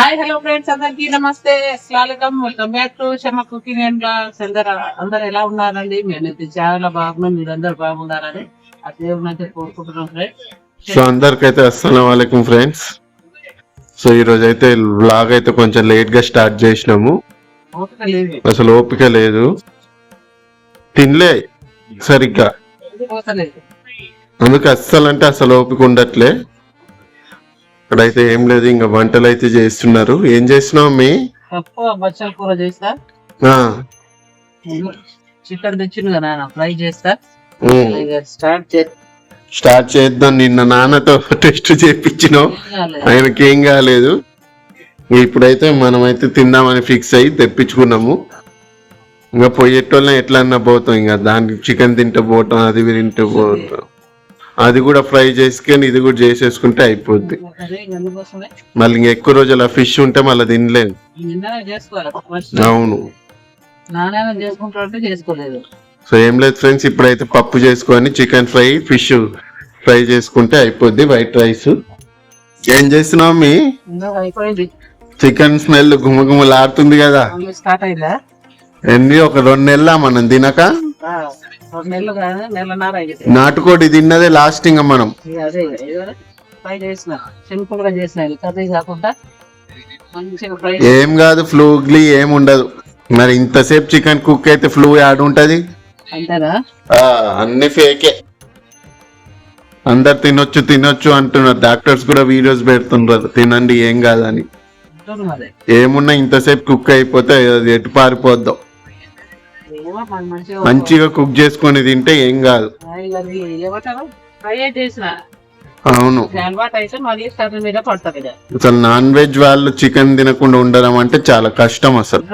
Hi hello friends అందరికి నమస్తే. అస్సలాం welcome back to Sharma cooking and vlogs అందరు అందరు ఎలా ఉన్నారండి? మేమైతే చాలా బాగున్నాం. మీరందరూ బాగున్నారని దేవుని అయితే కోరుకుంటున్నాం ఫ్రెండ్స్ సో అందరికైతే అస్సలం వాలేకుమ్ ఫ్రెండ్స్ సో ఈ రోజు అయితే బ్లాగ్ అయితే కొంచెం లేట్గా స్టార్ట్ చేసినాము అసలు ఓపిక లేదు. తినలే సరిగ్గా. అందుకే అస్సలు అంటే అసలు ఓపిక ఉండట్లే. ఇక్కడైతే ఏం లేదు ఇంకా వంటలు అయితే చేస్తున్నారు. ఏం చేస్తున్నావు మీ పప్పు బచ్చల కూర చేస్తా. చికెన్ తెచ్చింది కదా నాన్న ఫ్రై చేస్తా. స్టార్ట్ చేయాలి స్టార్ట్ చేద్దాం నిన్న నాన్నతో టెస్ట్ చేయించినావు ఆయనకి ఏం కాలేదు. ఇప్పుడైతే మనమైతే తిందామని ఫిక్స్ అయ్యి తెప్పించుకున్నాము. ఇంకా పోయేటోళ్ళని ఎట్లా అన్నా పోతాం ఇంకా దానికి చికెన్ తింటే పోతాం అది తింటే పోతాం. అది కూడా ఫ్రై చేసుకొని ఇది కూడా చేసేసుకుంటే అయిపోద్ది. మళ్ళీ ఇంకా ఎక్కువ రోజులు ఆ ఫిష్ ఉంటే మళ్ళీ ఫస్ట్. అవును. సో ఏం లేదు ఫ్రెండ్స్ ఇప్పుడైతే పప్పు చేసుకొని చికెన్ ఫ్రై ఫిష్ ఫ్రై చేసుకుంటే అయిపోద్ది వైట్ రైస్. ఏం చేస్తున్నావు మీ చికెన్ స్మెల్ గుమగుమలాడుతుంది కదా. ఎన్ని? ఒక రెండు నెలల మనం తినక? నాటుకోడి తిన్నదే లాస్ట్ ఇంకా మనం. సింపుల్గా చేసిన. కర్రీ కాకుండా ఏం కాదు ఫ్లూగ్లీ ఏం ఉండదు. మరి ఇంతసేపు చికెన్ కుక్ అయితే ఫ్లూ యాడ్ ఉంటది? అన్ని ఫేకే అందరు తినొచ్చు తినొచ్చు అంటున్నారు. డాక్టర్స్ కూడా వీడియోస్ పెడుతున్నారు తినండి ఏం కాదని. ఏమున్నా ఇంతసేపు కుక్ అయిపోతే అది ఎటు పారిపోద్దాం. మంచిగా కుక్ చేసుకొని తింటే ఏం కాదు. అవును. అసలు నాన్ వెజ్ వాళ్ళు చికెన్ తినకుండా ఉండడం అంటే చాలా కష్టం అసలు.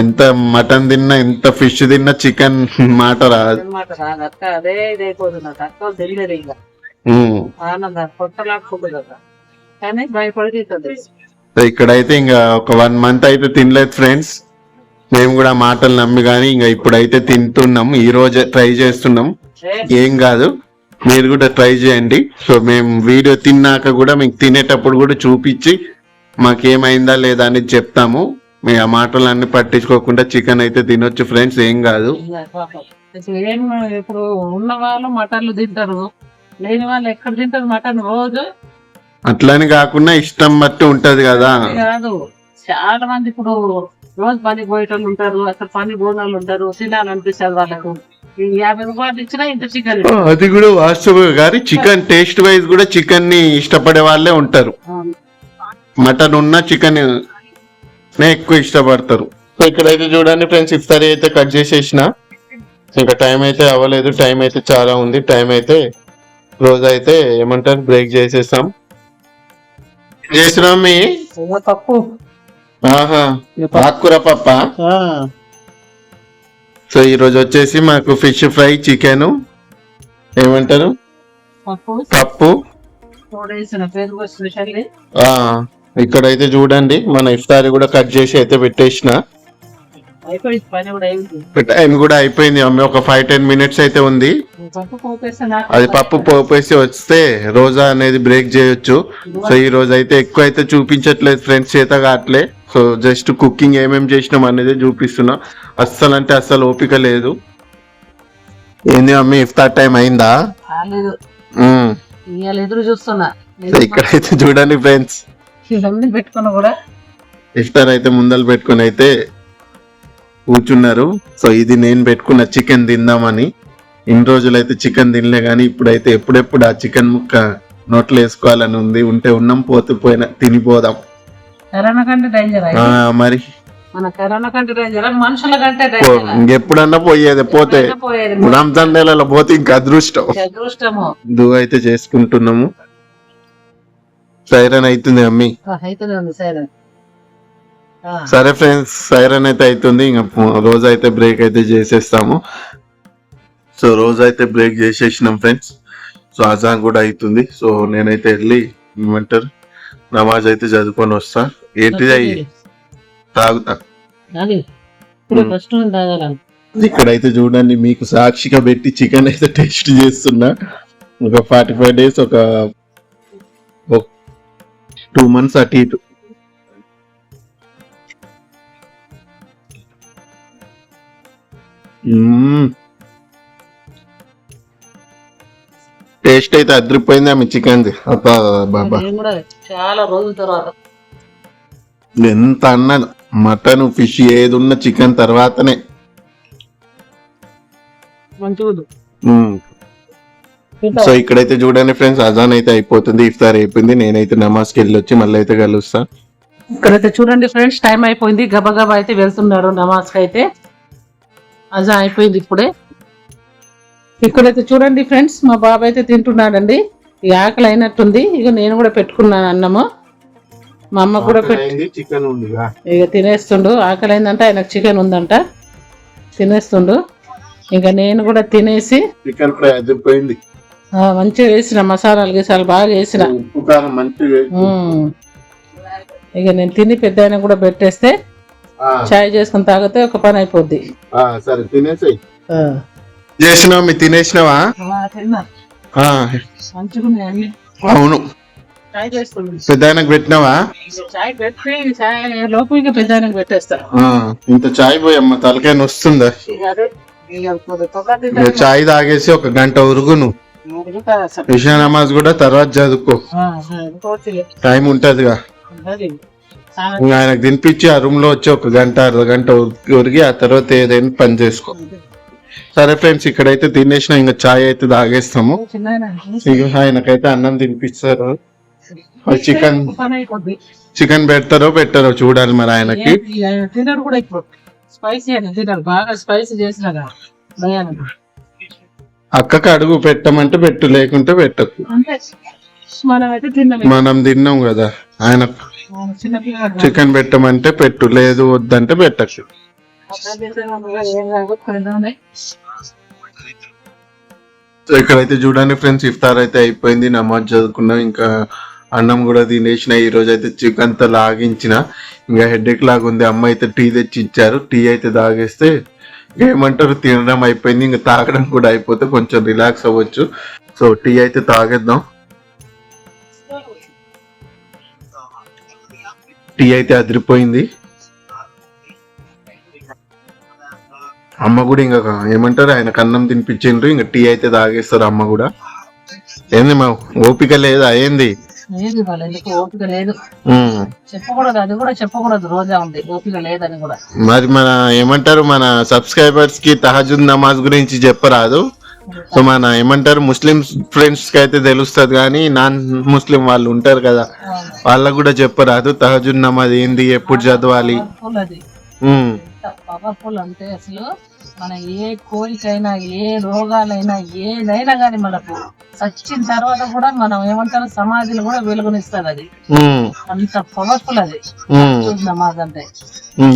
ఎంత మటన్ తిన్నా ఎంత ఫిష్ తిన్నా చికెన్ మాట రాదు. ఇక్కడైతే ఇంకా ఒక వన్ మంత్ అయితే తినలేదు ఫ్రెండ్స్. మేము కూడా మాటలు నమ్మి కానీ ఇంకా ఇప్పుడైతే తింటున్నాం. ఈ రోజే ట్రై చేస్తున్నాం. ఏం కాదు. మీరు కూడా ట్రై చేయండి. సో మేము వీడియో తిన్నాక కూడా మీకు తినేటప్పుడు కూడా చూపించి మాకేమైందా లేదా అనేది చెప్తాము. మీ ఆ మాటలన్నీ పట్టించుకోకుండా చికెన్ అయితే తినొచ్చు ఫ్రెండ్స్. ఏం కాదు. ఇప్పుడు ఉన్న వాళ్ళు మటన్లు తింటారు. లేని వాళ్ళు ఎక్కడ తింటారు మటన్ రోజు? అట్లని కాకుండా ఇష్టం బట్టి ఉంటది కాదు. చాలా మంది ఇప్పుడు రోజు పని పోయేటోళ్ళు ఉంటారు అక్కడ పని పోనాలు ఉంటారు తినాలనిపిస్తుంది వాళ్ళకు. యాభై రూపాయలు ఇచ్చినా ఇంత చికెన్ అది కూడా వాస్తవం కానీ చికెన్ టేస్ట్ వైజ్ కూడా చికెన్ని ఇష్టపడే వాళ్ళే ఉంటారు. మటన్ ఉన్న చికెన్ నే ఎక్కువ ఇష్టపడతారు. సో ఇక్కడైతే చూడండి ఫ్రెండ్స్ ఇఫ్తారీ అయితే కట్ చేసేసిన. ఇంకా టైం అయితే అవ్వలేదు టైం అయితే చాలా ఉంది. టైం అయితే రోజు అయితే ఏమంటారు బ్రేక్ చేసేసాం చేసినాం మీ తప్పు. ఆకుకూర పప్ప? సో ఈ రోజు వచ్చేసి మాకు ఫిష్ ఫ్రై చికెన్. ఏమంటారు? పప్పు. ఇక్కడైతే చూడండి మన ఇఫ్తారీ కూడా కట్ చేసి అయితే పెట్టేసిన. టైం కూడా అయిపోయింది అమ్మ. ఒక ఫైవ్ టెన్ మినిట్స్ అయితే ఉంది. అది పప్పు పోపేసి వస్తే రోజా అనేది బ్రేక్ చేయొచ్చు. సో ఈ రోజు అయితే ఎక్కువ అయితే చూపించట్లేదు ఫ్రెండ్స్ చేత కావట్లే. సో జస్ట్ కుకింగ్ ఏమేమి చేసినాం అనేది చూపిస్తున్నా. అస్సలు అంటే అస్సలు ఓపిక లేదు. ఏంది మమ్మీ ఇఫ్తార్ టైం అయిందా? ఎదురు చూస్తున్నా. ఇక్కడైతే చూడండి ఫ్రెండ్స్. పెట్టుకున్నా కూడా. ఇఫ్తార్ అయితే ముందలు పెట్టుకుని అయితే కూర్చున్నారు. సో ఇది నేను పెట్టుకున్న చికెన్ తిందామని. ఇన్ని రోజులు అయితే చికెన్ తినలే కానీ ఇప్పుడైతే ఎప్పుడెప్పుడు ఆ చికెన్ ముక్క నోట్లో వేసుకోవాలని ఉంది. ఉంటే ఉన్నాం పోతే పోయినా తినిపోదాం. కరోనా కంటే డేంజర్ ఆ, మరి? మన కరోనా కంటే డేంజర్ మనుషుల కంటే పో- డేంజర్ ఇంకెప్పుడన్నా పోయేది పోతే రంజాన్ నెలలో పోతే ఇంకా అదృష్టం. అదృష్టము. దు అయితే చేసుకుంటున్నాము. సైరన్ అవుతుంది అమ్మి. సరే ఫ్రెండ్స్ సైరన్ అయితే అవుతుంది. ఇంకా రోజు అయితే బ్రేక్ అయితే చేసేస్తాము. సో రోజు అయితే బ్రేక్ చేసేసినాం ఫ్రెండ్స్. సో అజాన్ కూడా అవుతుంది. సో నేనైతే వెళ్ళి ఏమంటారు? నమాజ్ అయితే చదువుకొని వస్తా. ఏంటిది అయ్యి తాగుతా. ఇప్పుడు ఫస్ట్ తాగాలను ఇక్కడైతే చూడండి మీకు సాక్షిగా పెట్టి చికెన్ అయితే టేస్ట్ చేస్తున్నా. ఒక ఫార్టీ ఫైవ్ డేస్ ఒక టూ మంత్స్ అటు ఇటు. టేస్ట్ అయితే అదిరిపోయింది ఆమె చికెన్ అబ్బా బాబా. నేను కూడా చాలా రోజుల తర్వాత ఎంత అన్నది మటన్ ఫిష్ ఏది ఉన్న చికెన్ తర్వాతనే? సో ఇక్కడైతే చూడండి ఫ్రెండ్స్ అజాన్ అయితే అయిపోతుంది ఇఫ్తార్ అయిపోయింది నేనైతే నమాజ్కి వెళ్ళి వచ్చి మళ్ళీ అయితే కలుస్తా. ఇక్కడైతే చూడండి ఫ్రెండ్స్ టైం అయిపోయింది గబగబా అయితే వెళ్తున్నాడు నమాజ్కి అయితే. అజా అయిపోయింది ఇప్పుడే. ఇక్కడైతే చూడండి ఫ్రెండ్స్ మా బాబు అయితే తింటున్నాడండి ఇక ఆకలి అయినట్టుంది ఇక నేను కూడా పెట్టుకున్నాను అన్నము. మా అమ్మ కూడా పెట్టి చికెన్ ఉంది ఇక తినేస్తుండు. ఆకలి అయిందంట ఆయనకు చికెన్ ఉందంట. తినేస్తుండు. ఇక నేను కూడా తినేసి చికెన్ ఫ్రై అదిరిపోయింది ఆ, మంచిగా వేసిన మసాలాలు గీసాలు బాగా వేసిన. ఇక నేను తిని పెద్ద ఆయన కూడా పెట్టేస్తే ఆ, చాయ్ చేసుకుని తాగితే ఒక పని అయిపోద్ది. ఆ, సరే తినేసాయి. ఆ. చేసినావా మీ తినేసినావా? అవును. పెద్ద ఆయనకు పెట్టినావా? చాయ్ పెట్టి చాయ్ లోపు ఇక పెద్ద ఆయనకు ఇంత చాయ్ పోయి అమ్మ తలకాయ వస్తుందా చాయ్ తాగేసి ఒక గంట ఉరుగు నువ్వు. ఇషా నమాజ్ కూడా తర్వాత చదువుకో. టైం ఉంటదిగా. ఆయనకు తినిపించి ఆ రూమ్లో వచ్చి ఒక గంట అర్ధ గంట ఉరికి- ఉరిగి ఆ తర్వాత ఏదైనా పని చేసుకో. సరే ఫ్రెండ్స్ ఇక్కడైతే తినేసిన ఇంకా చాయ్ అయితే తాగేస్తాము. ఆయనకైతే అన్నం తినిపిస్తారు. చికెన్ చికెన్ పెడతారో పెట్టారో చూడాలి మరి ఆయనకి. తినడు కూడా ఇప్పుడు. స్పైసీ తినడు బాగా స్పైసీ అక్కకి అడుగు పెట్టమంటే పెట్టు లేకుంటే పెట్టకు. మనం తిన్నాం కదా ఆయన చికెన్ పెట్టమంటే పెట్టు లేదు వద్దంటే. సో ఇక్కడైతే చూడండి ఫ్రెండ్స్ ఇఫ్తార్ అయితే అయిపోయింది నమాజ్ చదువుకున్నాం ఇంకా అన్నం కూడా తినేసిన ఈ రోజు అయితే చికెన్ అంతా లాగించిన. ఇంకా హెడేక్ లాగా ఉంది. అమ్మ అయితే టీ తెచ్చి ఇచ్చారు టీ అయితే తాగేస్తే ఏమంటారు? తినడం అయిపోయింది. ఇంకా తాగడం కూడా అయిపోతే కొంచెం రిలాక్స్ అవ్వచ్చు. సో టీ అయితే తాగేద్దాం. టీ అయితే అదిరిపోయింది. అమ్మ కూడా ఇంకా ఏమంటారు? ఆయనకు అన్నం తినిపించిండ్రు. ఇంకా టీ అయితే తాగేస్తారు అమ్మ కూడా. ఏంది మా ఓపిక లేదా? ఏంది? లేదు వాళ్ళు ఎందుకు? ఓపిక లేదు. చెప్పకూడదు అది కూడా చెప్పకూడదు రోజా ఉంది. ఓపిక లేదని కూడా. మరి మన ఏమంటారు మన సబ్స్క్రైబర్స్కి తహజుద్ నమాజ్ గురించి చెప్పరాదు. సో మన ఏమంటారు ముస్లిం ఫ్రెండ్స్కి అయితే తెలుస్తుంది కానీ నాన్ ముస్లిం వాళ్ళు ఉంటారు కదా వాళ్ళకు కూడా చెప్పరాదు తహజుద్ నమాజ్ ఏంది ఎప్పుడు చదవాలి. ఎంత పవర్ఫుల్ అంటే అసలు మన ఏ కోరికైనా ఏ రోగాలైనా ఏదైనా కానీ మనకు చచ్చిన తర్వాత కూడా మనం ఏమంటారు సమాధిలో కూడా వెలుగునిస్తుంది అది. అంత పవర్ఫుల్ అది. నమాజ్ అంటే.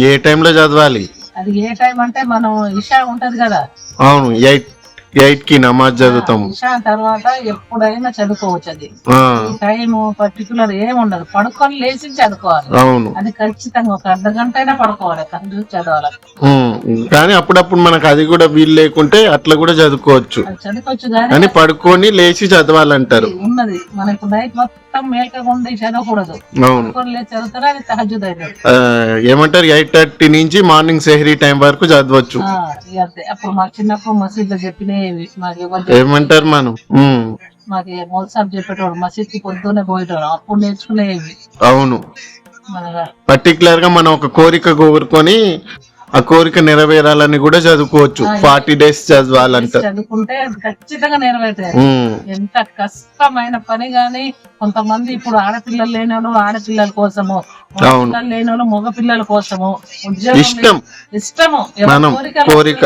ఏ టైంలో చదవాలి అది ఏ టైం అంటే మనం ఇషా ఉంటది కదా అవును ఎయిట్ ఎయిట్కి నమాజ్ చదువుతాము ఇషా తర్వాత ఎప్పుడైనా చదువుకోవచ్చు అది. టైం పర్టికులర్ ఏమి ఉండదు. పడుకొని లేచి చదువుకోవాలి. అవును. అది ఖచ్చితంగా ఒక అర్ధ గంట అయినా పడుకోవాలి కళ్ళు చదవాలి. కానీ అప్పుడప్పుడు మనకు అది కూడా వీలు లేకుంటే అట్లా కూడా చదువుకోవచ్చు. చదువుకోవచ్చు కానీ పడుకొని లేచి చదవాలంటారు. ఉన్నది. మన ఇప్పుడు నైట్ మొత్తం చదవకూడదు. అవును. చదువుతారా అది తహజుద్ ఏమంటారు ఎయిట్ థర్టీ నుంచి మార్నింగ్ సెహరీ టైం వరకు చదవచ్చు. ఆ, ఇక అంతే. అప్పుడు మాకు చిన్నప్పుడు మసీద్లో చెప్పినవి మాకు ఎవరు చెప్ప- ఏమంటారు మనం? ఉమ్. మాకు మౌల్ సాబ్ చెప్పేటోడు మసీద్కి పొద్దున్నే పోయేటోడు. అప్పుడు నేర్చుకునేవి. అవును. మన పర్టికులర్గా మనం ఒక కోరిక కోరుకొని ఆ కోరిక నెరవేరాలని కూడా చదువుకోవచ్చు. ఫార్టీ డేస్ చదవాలంట. చదువుకుంటే ఖచ్చితంగా నెరవేరుతాయి. ఎంత కష్టమైన పని గాని కొంతమంది ఇప్పుడు ఆడపిల్లలు లేని వాళ్ళు ఆడపిల్లల కోసము. పిల్లలు లేని వాళ్ళు మగ పిల్లల కోసము ఇష్టం. ఇష్టము. మనం కోరిక కోరిక.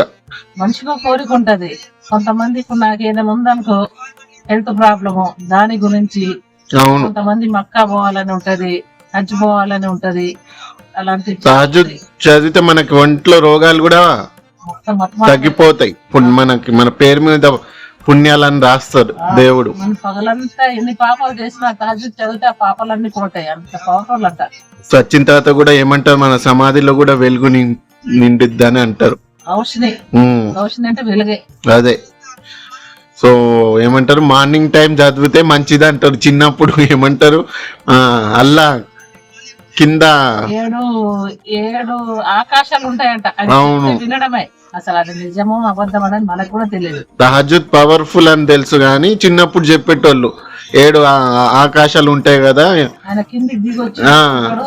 మనిషికి కోరిక ఉంటది. కొంతమంది ఇప్పుడు నాకు ఏదైనా ఉందనుకో హెల్త్ ప్రాబ్లము దాని గురించి కొంతమంది మక్కా పోవాలని ఉంటది హజ్ పోవాలని ఉంటది. అలాంటి సహజ చదివితే మనకి ఒంట్లో రోగాలు కూడా మొత్తం మొత్తం తగ్గిపోతాయి. మనకి మన పేరు మీద పుణ్యాలని రాస్తాడు దేవుడు. మన పగలంతా ఎన్ని పాపాలు చేసినా తహజు చదివితే ఆ పాపాలన్నీ పోతాయి. అంత పవర్ఫుల్ అంట కూడా ఏమంటారు? మన సమాధిలో కూడా వెలుగు నిం- నిండిద్దని అంటారు. ఔషధి ఉమ్, ఔషధి అంటే వెలుగే. అదే. సో ఏమంటారు? మార్నింగ్ టైం చదివితే మంచిది అంటారు చిన్నప్పుడు ఏమంటారు? ఆ, అల్లా కింద ఏడు ఏడు ఆకాశాలు ఉంటాయంట. అవును. వినడమే. అసలు అది నిజమో అబద్ధం అనేది మనకు కూడా తెలియదు. తహజుద్ పవర్ఫుల్ అని తెలుసు కానీ చిన్నప్పుడు చెప్పేటోళ్ళు ఏడు ఆకాశాలు ఉంటాయి కదా. ఆయన కిందికి దిగొచ్చి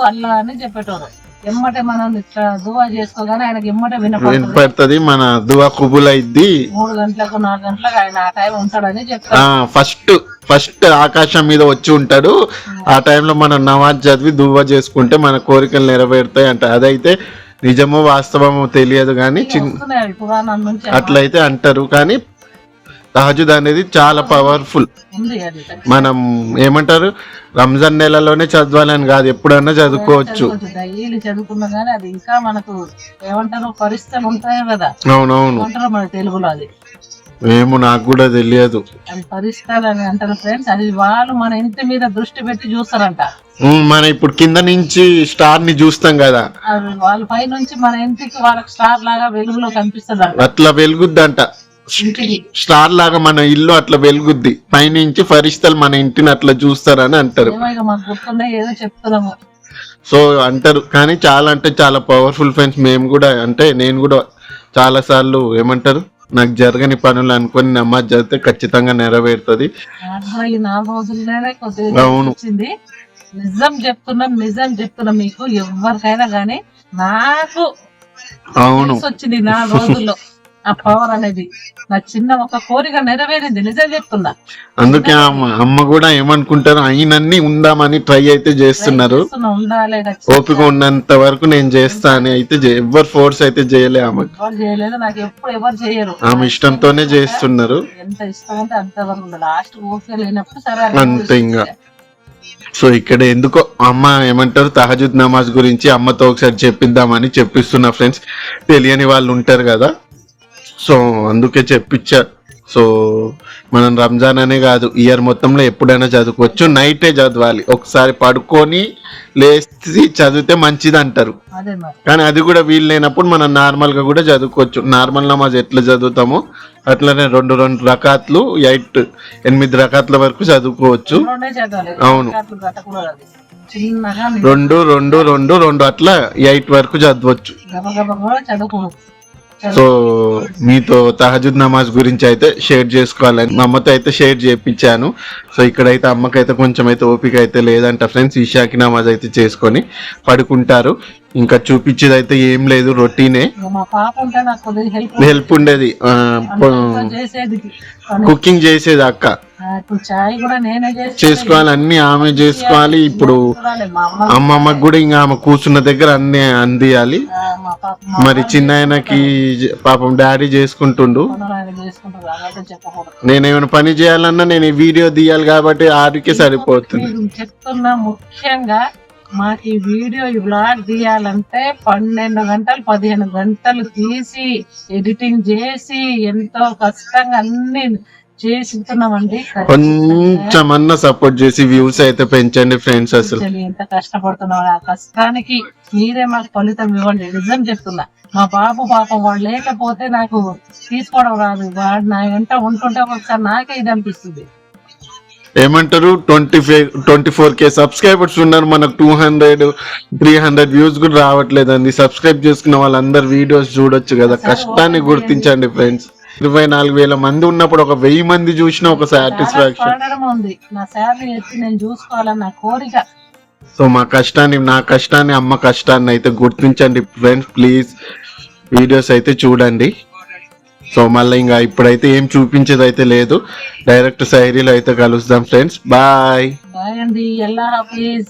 అల్లా అని చెప్పేటోడు ఎమ్మటే మనం ఇట్లా దువా చేసుకోగానే ఆయనకి ఎమ్మటే వినపడుతుంది. వినపడుతుంది మన దువా కుబుల్ అయిద్ది మూడు గంటలకు నాలుగు గంటలకు ఆయన ఆ టైం ఉంటాడని ఫస్ట్ ఫస్ట్ ఆకాశం మీద వచ్చి ఉంటాడు. ఆ. టైంలో మనం నమాజ్ చదివి దువ్వ చేసుకుంటే మన కోరికలు నెరవేరుతాయి అంట. అదైతే నిజమో వాస్తవమో తెలియదు కానీ చిన్న పురాణం నుంచి. అట్లయితే అంటారు. కానీ తహజుద్ అనేది చాలా పవర్ఫుల్ మనం ఏమంటారు? రంజాన్ నెలలోనే చదవాలని కాదు ఎప్పుడన్నా చదువుకోవచ్చు. డైలీ చదువుకున్నా కానీ అది ఇంకా మనకు ఏమంటారు? పరిస్థితులు ఉంటాయి కదా. అవునవును. మన తెలుగులో అది? ఏమో నాకు కూడా తెలియదు. అంటారు ఫ్రెండ్స్ అది వాళ్ళు మన ఇంటి మీద దృష్టి పెట్టి చూస్తారంట. మనం ఇప్పుడు కింద నుంచి స్టార్ని చూస్తాం కదా. వాళ్ళ పై నుంచి మన ఇంటికి వాళ్ళకి స్టార్ లాగా వెలుగులో కనిపిస్తుంది అంట అట్లా వెలుగుద్దంట. స్టార్ లాగా మన ఇల్లు అట్లా వెలుగుద్ది. పైనుంచి ఫరిస్తలు మన ఇంటిని అట్లా చూస్తారని అంటారు. సో అంటారు. కానీ చాలా అంటే చాలా పవర్ఫుల్ ఫ్రెండ్స్ మేము కూడా. అంటే నేను కూడా చాలా సార్లు ఏమంటారు? నాకు జరగని పనులు అనుకొని నమాజ్ చదివితే ఖచ్చితంగా నెరవేరుతుంది. అవును. నిజం చెప్తున్నాం నిజం చెప్తున్నాం మీకు. ఎవరికైనా గానీ నాకు అవును. వచ్చింది నాలుగు రోజుల్లో. ఆ పవర్ అనేది నా చిన్న ఒక కోరిక నెరవేరింది. నిజం చెప్తున్నా. అందుకే అమ్మ కూడా ఏమనుకుంటారు అయినన్ని ఉందామని ట్రై అయితే చేస్తున్నారు. ఉండాలి. ఓపిక ఉన్నంత వరకు నేను చేస్తా అని అయితే ఎవ్వరు ఫోర్స్ అయితే చేయలే ఆమె ఎవరు చేయలేదు నాకు ఎప్పుడు ఎవరు చేయరు. ఆమె ఇష్టంతోనే చేస్తున్నారు. ఎంత ఇష్టం అంటే అంతవరకు ఉండాలి. లాస్ట్ ఓకే లేనప్పుడు సరే అంతే ఇంకా. సో ఇక్కడ ఎందుకో అమ్మ ఏమంటారు తహజుద్ నమాజ్ గురించి అమ్మతో ఒకసారి చెప్పిద్దామని చెప్పిస్తున్నా ఫ్రెండ్స్ తెలియని వాళ్ళు ఉంటారు కదా. సో అందుకే చెప్పించా సో మనం రంజాన్ అనే కాదు ఇయర్ మొత్తంలో ఎప్పుడైనా చదువుకోవచ్చు. నైటే చదవాలి. ఒకసారి పడుకొని లేచి చదివితే మంచిది అంటారు కానీ అది కూడా వీలు లేనప్పుడు మనం నార్మల్గా కూడా చదువుకోవచ్చు. నార్మల్ నమాజ్ ఎట్లా చదువుతామో అట్లనే రెండు రెండు రకాట్లు ఎయిట్ ఎనిమిది రకాట్ల వరకు చదువుకోవచ్చు. అవును. రెండు రెండు రెండు రెండు అట్లా ఎయిట్ వరకు చదవచ్చు. సో మీతో తహజుద్ నమాజ్ గురించి అయితే షేర్ చేసుకోవాలని మా అమ్మతో అయితే షేర్ చేయించాను. సో ఇక్కడైతే అమ్మకైతే కొంచెం అయితే ఓపిక అయితే లేదంట ఫ్రెండ్స్ ఇషాకి నమాజ్ అయితే చేసుకొని పడుకుంటారు. ఇంకా చూపించేది అయితే ఏం లేదు రొటీనే. హెల్ప్ ఉండేది. కుకింగ్ చేసేది అక్క. చేసుకోవాలి అన్ని ఆమె చేసుకోవాలి. ఇప్పుడు అమ్మమ్మకి కూడా ఇంకా ఆమె కూర్చున్న దగ్గర అన్ని అందియాలి. మరి చిన్న ఆయనకి పాపం డాడీ చేసుకుంటుండు. పనులు ఆయన చేసుకుంటారు అలాగే చెప్పకూడదు. నేను ఏమైనా పని చేయాలన్నా నేను ఈ వీడియో తీయాలి కాబట్టి ఆడికే సరిపోతుంది. చెప్తున్నా ముఖ్యంగా మాకు ఈ వీడియో ఈ బ్లాగ్ తీయాలంటే పన్నెండు గంటలు పదిహేను గంటలు తీసి ఎడిటింగ్ చేసి ఎంతో కష్టంగా అన్ని చేస్తున్నామండి కొంచెం అన్న సపోర్ట్ చేసి వ్యూస్ అయితే పెంచండి ఫ్రెండ్స్ అసలు. అసలు ఎంత కష్టపడుతున్నాం ఆ కష్టానికి మీరే మాకు ఫలితం ఇవ్వండి నిజం చెప్తున్నా. మా బాబు పాపం వాడు లేకపోతే నాకు తీసుకోవడం రాదు. వాడు నా వెంట ఉంటుంటే ఒకసారి నాకే ఇది అనిపిస్తుంది. ఏమంటారు? Twenty five twenty four K subscribers ఉన్నారు. మనకు two hundred three hundred views కూడా రావట్లేదండి. సబ్స్క్రైబ్ చేసుకున్న వాళ్ళందరు వీడియోస్ చూడొచ్చు కదా. కష్టాన్ని గుర్తించండి ఫ్రెండ్స్ ఇరవై నాలుగు వేల మంది ఉన్నప్పుడు ఒక వెయ్యి మంది చూసిన ఒక సాటిస్ఫాక్షన్. ఉంది. నా శాలరీ ఎత్తి నేను చూసుకోవాలని నా కోరిక. సో మా కష్టాన్ని నా కష్టాన్ని అమ్మ కష్టాన్ని అయితే గుర్తించండి ఫ్రెండ్స్ ప్లీజ్. వీడియోస్ అయితే చూడండి. సో మళ్ళీ ఇంకా ఇప్పుడైతే ఏం చూపించేది అయితే లేదు. డైరెక్ట్ సైరీలో అయితే కలుస్తాం ఫ్రెండ్స్. బాయ్. బాయ్ అండి. ఎల్లా హాఫీజ్.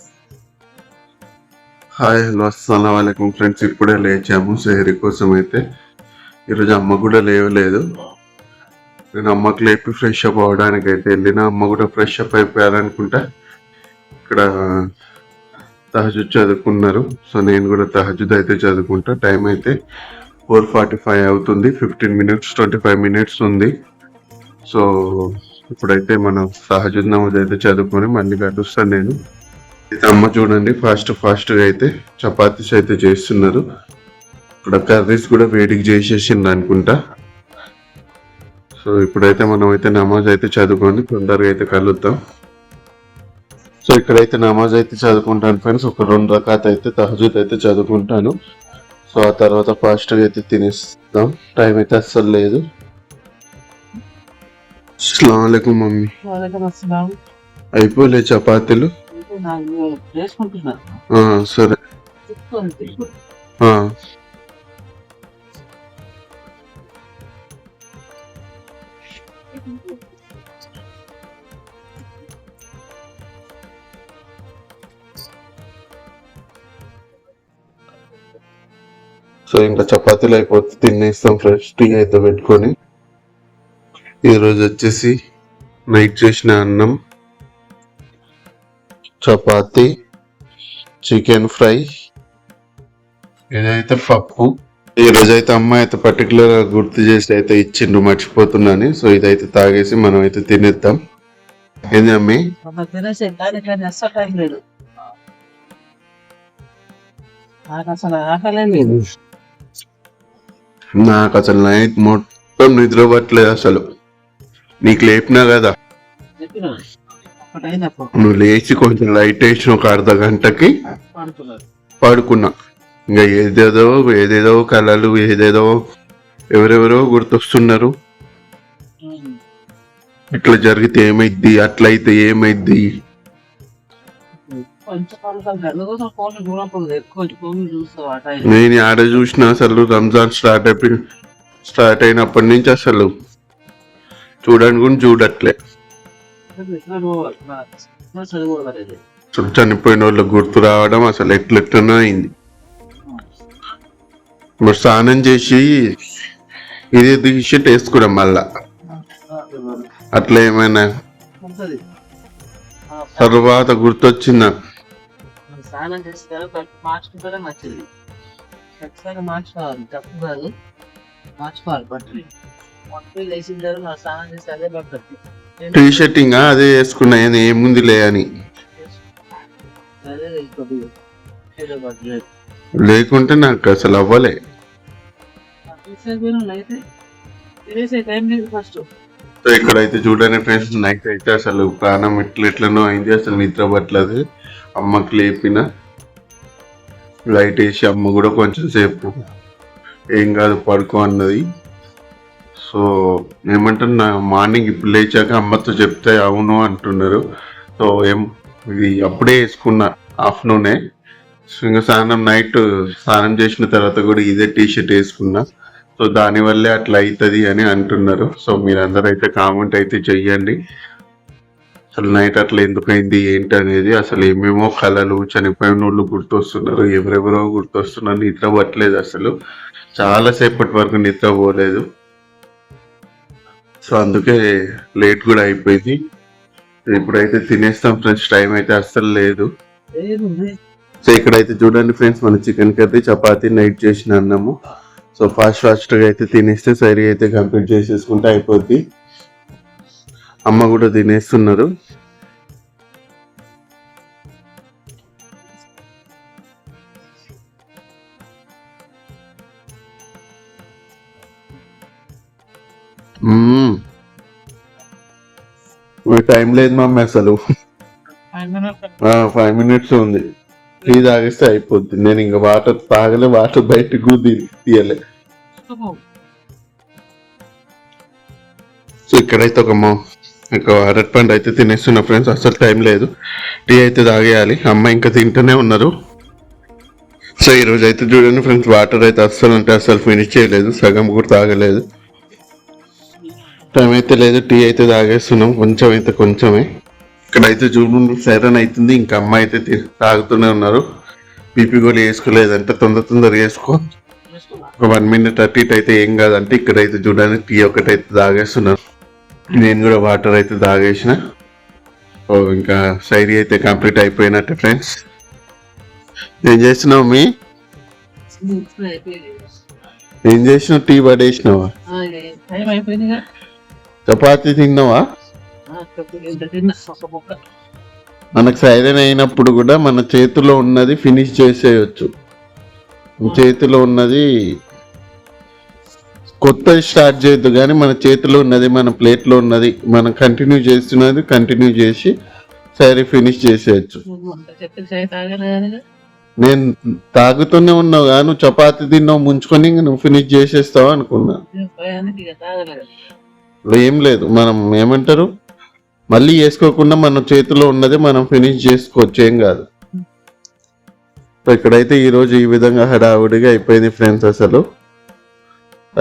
హాయ్ హలో అస్సలం ఫ్రెండ్స్. ఇప్పుడే లేచాము. సైరీ కోసం అయితే ఈరోజు అమ్మ కూడా లేవలేదు. నేను అమ్మకు లేపి ఫ్రెష్ అప్ అవడానికి అయితే వెళ్ళిన అమ్మ కూడా ఫ్రెష్ అప్ అయిపోయారనుకుంటా ఇక్కడ తహజుద్ చదువుకున్నారు. సో నేను కూడా తహజుద్ అయితే చదువుకుంటా. టైం అయితే ఫోర్ ఫార్టీ ఫైవ్ అవుతుంది. Fifteen minutes twenty five minutes ఉంది. సో ఇప్పుడైతే మనం సహజుద్ నమోదు అయితే చదువుకొని మళ్ళీ కలుస్తాను నేను. అమ్మ చూడండి ఫాస్ట్ ఫాస్ట్గా అయితే చపాతీస్ అయితే చేస్తున్నారు. ఇక్కడ కర్రీస్ కూడా వేడికి చేసేసింది అనుకుంటా. సో ఇప్పుడైతే మనం అయితే నమాజ్ అయితే చదువుకొని తొందరగా అయితే కలుద్దాం. సో ఇక్కడైతే నమాజ్ అయితే చదువుకుంటాను ఫ్రెండ్స్ ఒక రెండు రకాలు అయితే తహజుద్ అయితే చదువుకుంటాను. సో ఆ తర్వాత ఫాస్ట్గా అయితే తినేస్తాం. టైం అయితే అస్సలు లేదు. అస్సలం మమ్మీ. అయిపోలే చపాతీలు? సరే. సో ఇంకా చపాతీలు అయిపోతే తినేస్తాం ఫ్రెష్ టీ అయితే పెట్టుకొని. ఈరోజు వచ్చేసి నైట్ చేసిన అన్నం చపాతి చికెన్ ఫ్రై ఇదైతే పప్పు. ఈ అయితే అమ్మ అయితే పర్టికులర్గా గుర్తు చేసి అయితే ఇచ్చిండు మర్చిపోతున్నాను. సో ఇదైతే తాగేసి మనం అయితే తినేద్దాం. ఏంది అమ్మి? అసలు ఆకలే లేదు. నాకు అసలు నైట్ మొత్తం నిద్ర పట్టలేదు అసలు. నీకు లేపినా కదా? నువ్వు లేచి కొంచెం లైట్ వేసిన ఒక అర్ధ గంటకి పడుకున్నా. ఇంకా ఏదేదో ఏదేదో కళలు ఏదేదో ఎవరెవరో గుర్తొస్తున్నారు. ఇట్లా జరిగితే ఏమైద్ది? అట్లయితే ఏమైద్ది? నేను ఆడ చూసిన అసలు రంజాన్ స్టార్ట్ అయిపోయి స్టార్ట్ అయినప్పటి నుంచి అసలు చూడని కూడా చూడట్లే. చనిపోయిన వాళ్ళు గుర్తు రావడం అసలు ఎట్లెట్లనో అయింది. మరి స్నానం చేసి ఇదే తీసి వేసుకున్నాం మళ్ళా. అట్లా ఏమైనా? తర్వాత గుర్తొచ్చింది? స్నానం చేస్తారు మార్చుకుంటే మంచిది ఖచ్చితంగా మార్చుకోవాలి తప్పు కాదు మార్చుకోవాలి బట్టలు మొత్తం లేచిన తర్వాత స్నానం చేస్తే అదే పడుతుంది టీ షర్టింగ్ అదే వేసుకున్నా ఏముందిలే అని. లేకుంటే నాకు అసలు అవ్వలే. సో ఇక్కడైతే చూడండి ఫ్రెండ్స్ నైట్ అయితే అసలు ప్రాణం ఎట్లా ఎట్లనో అయింది అసలు నిద్ర పట్టలేదు. అమ్మకి లేపిన లైట్ వేసి అమ్మ కూడా కొంచెం సేపు ఏం కాదు పడుకో అన్నది. సో ఏమంటున్నా మార్నింగ్ ఇప్పుడు లేచాక అమ్మతో చెప్తే అవును అంటున్నారు. సో ఏం ఇది అప్పుడే వేసుకున్నా ఆఫ్టర్నూనే. సో ఇంకా స్నానం నైట్ స్నానం చేసిన తర్వాత కూడా ఇదే టీ షర్ట్ వేసుకున్నా. సో దానివల్లే అట్లా అవుతుంది అని అంటున్నారు. సో మీరందరూ అయితే కామెంట్ అయితే చెయ్యండి. అసలు నైట్ అట్లా ఎందుకు అయింది ఏంటి అనేది అసలు ఏమేమో కళలు చనిపోయిన వాళ్ళు గుర్తొస్తున్నారు ఎవరెవరో గుర్తొస్తున్నారు నిద్ర పట్టలేదు అసలు. చాలా సేపటి వరకు నిద్ర పోలేదు. సో అందుకే లేట్ కూడా అయిపోయింది. ఇప్పుడైతే తినేస్తాం ఫ్రెండ్స్ టైం అయితే అస్సలు లేదు. సో ఇక్కడైతే చూడండి ఫ్రెండ్స్ మన చికెన్ కర్రీ చపాతీ నైట్ చేసిన అన్నము. సో ఫాస్ట్ ఫాస్ట్గా అయితే తినేస్తే సరి అయితే కంప్లీట్ చేసేసుకుంటే అయిపోద్ది. అమ్మ కూడా తినేస్తున్నారు. టైం లేదు మమ్మీ అసలు. ఫైవ్ మినిట్స్ ఉంది. టీ తాగేస్తే అయిపోద్ది. నేను ఇంకా వాటర్ తాగలే వాటర్ బయటకు తీయలే. సో ఇక్కడైతే ఒక ఇంకా అరటి పండు అయితే తినేస్తున్నా ఫ్రెండ్స్ అసలు టైం లేదు. టీ అయితే తాగేయాలి. అమ్మ ఇంకా తింటూనే ఉన్నారు. సో ఈ అయితే చూడండి ఫ్రెండ్స్ వాటర్ అయితే అస్సలు అంటే అస్సలు ఫినిష్ చేయలేదు. సగం కూడా తాగలేదు. టైం అయితే లేదు. టీ అయితే తాగేస్తున్నాం. కొంచెం అయితే కొంచెమే. ఇక్కడైతే చూడండి సైరన్ అవుతుంది. ఇంకా అమ్మ అయితే తాగుతూనే ఉన్నారు. బీపీ కూడా వేసుకోలేదంటే తొందర తొందరగా వేసుకో. ఒక వన్ మినిట్ అటు ఇటు అయితే ఏం కాదంటే ఇక్కడైతే చూడడానికి టీ ఒకటి అయితే తాగేస్తున్నారు. నేను కూడా వాటర్ అయితే తాగేసిన. ఓ ఇంకా సైరీ అయితే కంప్లీట్ అయిపోయినట్టే ఫ్రెండ్స్. ఏం చేస్తున్నావు మీ? ఏం చేసినావు? టీ పడేసినావా? చపాతీ తిన్నావా? మనకు సైరన్ అయినప్పుడు కూడా మన చేతిలో ఉన్నది ఫినిష్ చేసేయచ్చు. చేతిలో ఉన్నది కొత్తది స్టార్ట్ చేయొద్దు కానీ మన చేతిలో ఉన్నది మన ప్లేట్లో ఉన్నది మనం కంటిన్యూ చేస్తున్నది కంటిన్యూ చేసి సరే ఫినిష్ చేసేయచ్చు. నేను తాగుతూనే ఉన్నావు కానీ చపాతి తిన్నావు ముంచుకొని ఇంక నువ్వు ఫినిష్ చేసేస్తావు అనుకున్నా. ఏం లేదు మనం ఏమంటారు? మళ్ళీ వేసుకోకుండా మన చేతిలో ఉన్నది మనం ఫినిష్ చేసుకోవచ్చు ఏం కాదు. ఇక్కడైతే ఈరోజు ఈ విధంగా హడావుడిగా అయిపోయింది ఫ్రెండ్స్ అసలు.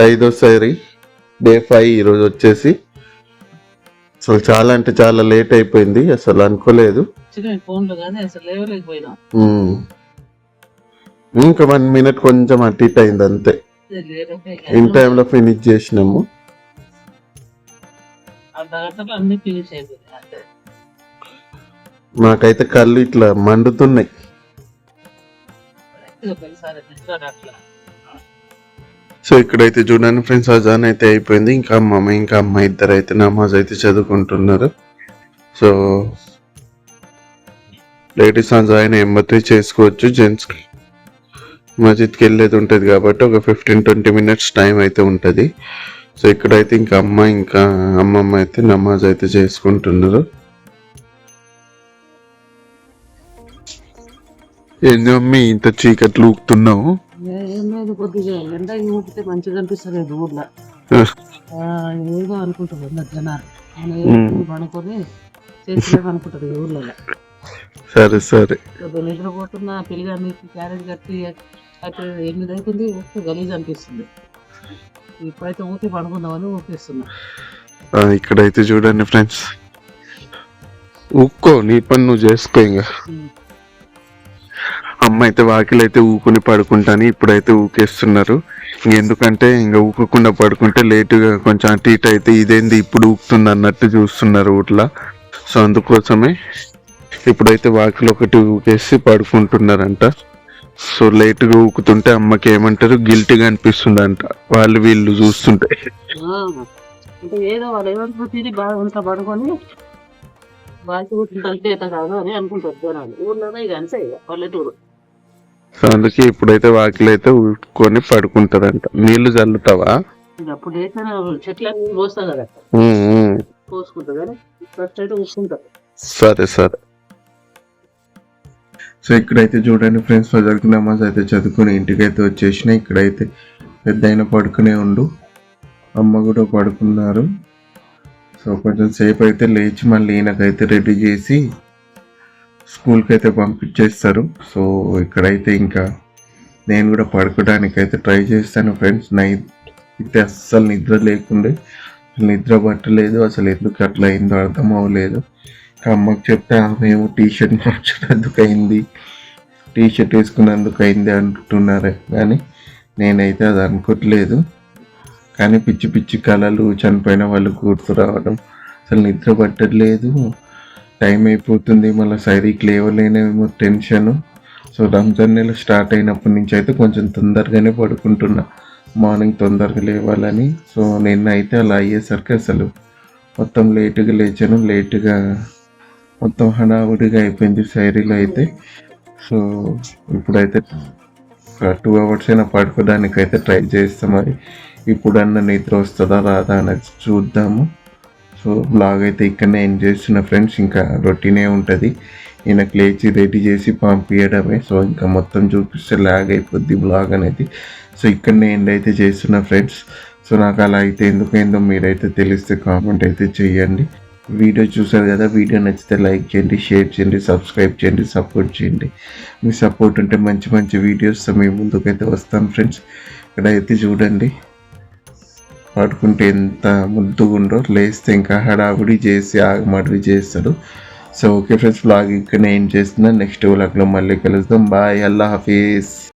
ఐదోసారి డే ఫైవ్ ఈరోజు వచ్చేసి. అసలు చాలా అంటే చాలా లేట్ అయిపోయింది అసలు అనుకోలేదు. ఇంకా వన్ మినిట్ కొంచెం అటు ఇటు అయింది అంతే. ఇన్ టైంలో ఫినిష్ చేసినాము. నాకైతే కళ్ళు ఇట్లా మండుతున్నాయి. సో ఇక్కడైతే చూడండి ఫ్రెండ్స్ అజాన్ అయితే అయిపోయింది. ఇంకా అమ్మమ్మ ఇంకా అమ్మ ఇద్దరు అయితే నమాజ్ అయితే చదువుకుంటున్నారు. సో లేడీస్ అజాయిన్ ఎంబతి చేసుకోవచ్చు. జెంట్స్ మస్జిద్కి వెళ్ళేది ఉంటుంది కాబట్టి ఒక ఫిఫ్టీన్ ట్వంటీ మినిట్స్ టైం అయితే ఉంటుంది. సో ఇక్కడైతే ఇంకా అమ్మ ఇంకా అమ్మమ్మ అయితే నమాజ్ అయితే చేసుకుంటున్నారు. ఏంది మమ్మీ ఇంత చీకట్లు ఊపుతున్నావు ఏం లేదు కొద్దిగా ఎండ ఊపితే మంచిగా అనిపిస్తలేదు ఊర్లో. ఆ, ఏదో అనుకుంటారు అందరు జనాలు. ఏదో పనుకొని చేసలేము అనుకుంటారు ఈ ఊర్లో సరే. సరే నిద్రపోతున్నా పిల్లగానికి క్యారేజ్ కట్టి అయితే ఎనిమిది అవుతుంది ఊపితే గలీజ్ అనిపిస్తుంది. ఇప్పుడైతే ఊపి పడుకుందామని ఊపిస్తున్నా. ఇక్కడైతే చూడండి ఫ్రెండ్స్. ఊక్కో నీ పని నువ్వు చేసుకో ఇంకా. అమ్మ అయితే వాకిలైతే ఊకుని పడుకుంటాను ఇప్పుడైతే ఊకేస్తున్నారు. ఎందుకంటే ఇంకా ఊకకుండా పడుకుంటే లేటుగా కొంచెం అటు ఇటు అయితే ఇదేంది ఇప్పుడు ఊకుతుంది అన్నట్టు చూస్తున్నారు ఊట్లా సో అందుకోసమే ఇప్పుడైతే వాకిలు ఒకటి ఊకేసి పడుకుంటున్నారంట. సో లేటుగా ఊకుతుంటే అమ్మకి ఏమంటారు? గిల్టీగా అనిపిస్తుందంట. వాళ్ళు వీళ్ళు చూస్తుంటే. అంటే ఏదో వాళ్ళు బాగా ఉంటా పడుకొని బాగా కాదు అని అనుకుంటారు జనాలు. ఊర్లోనే ఇక అంతే పల్లెటూరు. సో అందుకే ఇప్పుడైతే వాకిలు అయితే ఊరుకొని పడుకుంటారంట నీళ్ళు చల్లుతావా అప్పుడు చెట్లన్నీ పోస్తా కదా. పోసుకుంటా ఫస్ట్ అయితే సరే సరే. సో ఇక్కడైతే చూడండి ఫ్రెండ్స్ ఫజర్కి నమాజ్ అయితే చదువుకుని ఇంటికైతే వచ్చేసిన. ఇక్కడైతే పెద్ద పడుకునే ఉండు. అమ్మ కూడా పడుకున్నారు. సో కొంచెం సేపు అయితే లేచి మళ్ళీ ఈయనకైతే రెడీ చేసి స్కూల్కి అయితే పంపించేస్తారు. సో ఇక్కడైతే ఇంకా నేను కూడా పడుకోవడానికి అయితే ట్రై చేస్తాను ఫ్రెండ్స్. నైట్ అయితే అస్సలు నిద్ర లేకుండే. నిద్ర పట్టలేదు. అసలు ఎందుకు అట్లా అయిందో అర్థం అవ్వలేదు. అమ్మకి చెప్తే మేము టీ షర్ట్ మార్చినందుకు అయింది. టీ షర్ట్ వేసుకున్నందుకు అయింది అంటున్నారు. కానీ నేనైతే అది అనుకోవట్లేదు కానీ పిచ్చి పిచ్చి కళలు చనిపోయిన వాళ్ళు కూర్చురావడం రావడం అసలు నిద్ర పట్టట్లేదు. టైం అయిపోతుంది మళ్ళీ సైరీకి లేవలేనేమో టెన్షన్. సో రంజాన్ నెల స్టార్ట్ అయినప్పటి నుంచి అయితే కొంచెం తొందరగానే పడుకుంటున్నా. మార్నింగ్ తొందరగా లేవాలని. సో నిన్న అయితే అలా అయ్యేసరికి అసలు మొత్తం లేటుగా లేచాను. లేటుగా మొత్తం హడావుడిగా అయిపోయింది సైరీలో అయితే. సో ఇప్పుడైతే ఒక టూ అవర్స్ అయినా పడుకోవడానికి అయితే ట్రై చేస్తాం మరి. ఇప్పుడన్నా నిద్ర వస్తుందా రాదా అనేది చూద్దాము. సో బ్లాగ్ అయితే ఇక్కడనే ఎండ్ చేస్తున్న ఫ్రెండ్స్ ఇంకా రొటీనే ఉంటుంది. ఈయనకు లేచి రెడీ చేసి పంపించడమే సో ఇంకా మొత్తం చూపిస్తే లాగ్ అయిపోద్ది బ్లాగ్ అనేది. సో ఇక్కడనే ఎండ్ అయితే చేస్తున్న ఫ్రెండ్స్ సో నాకు అలా అయితే ఎందుకైందో మీరైతే తెలిస్తే కామెంట్ అయితే చేయండి. వీడియో చూసారు కదా వీడియో నచ్చితే లైక్ చేయండి షేర్ చేయండి సబ్స్క్రైబ్ చేయండి సపోర్ట్ చేయండి. మీ సపోర్ట్ ఉంటే మంచి మంచి వీడియోస్తో మీ ముందుకైతే వస్తాం ఫ్రెండ్స్ ఇక్కడ అయితే చూడండి. పడుకుంటే ఎంత ముద్దుగుండో లేస్తే ఇంకా హడావుడి చేసి ఆగమడివి చేస్తాడు. సో ఓకే ఫ్రెండ్స్ బ్లాగ్ ఇక్కడ ఏం చేస్తున్నా. నెక్స్ట్ బ్లాగ్లో మళ్ళీ కలుద్దాం. బాయ్ అల్లా హఫీజ్.